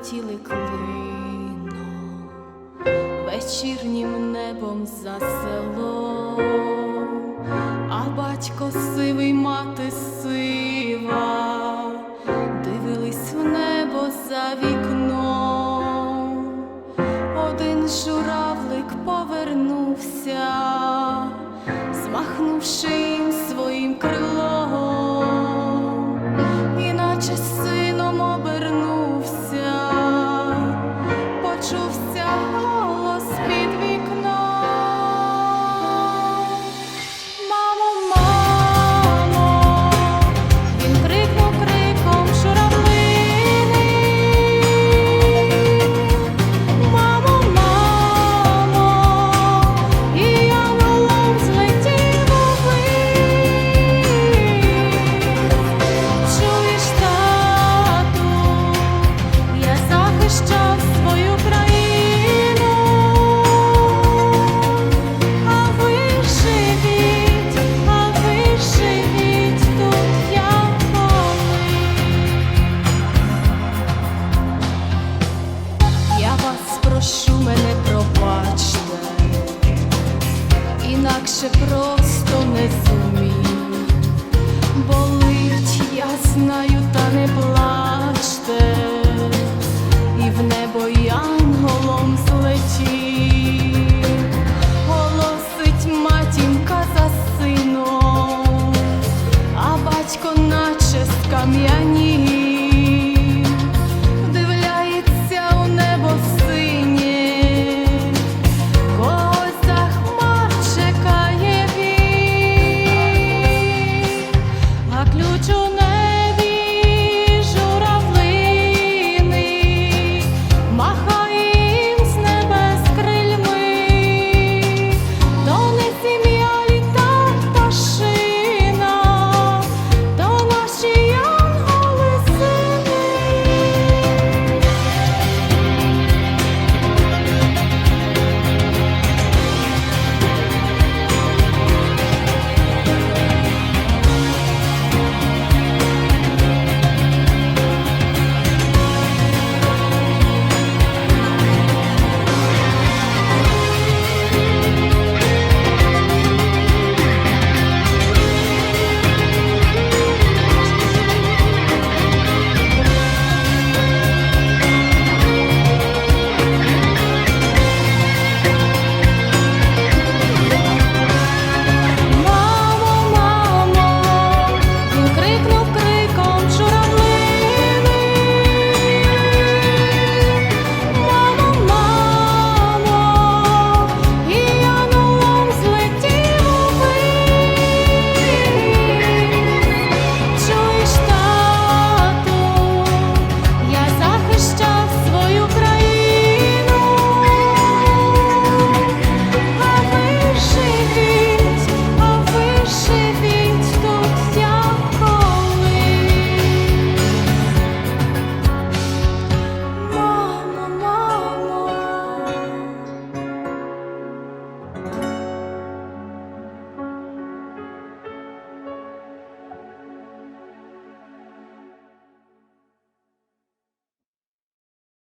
летіли клином вечірнім небом за село, а батько сивий мати сива, дивились в небо за вікном. Один журавлик повернувся, змахнувши їм своїм крилом, захищав свою країну, а ви а ви тут, як колись. Я вас прошу, мене пробачте, інакше просто не зумію. янголом злечить.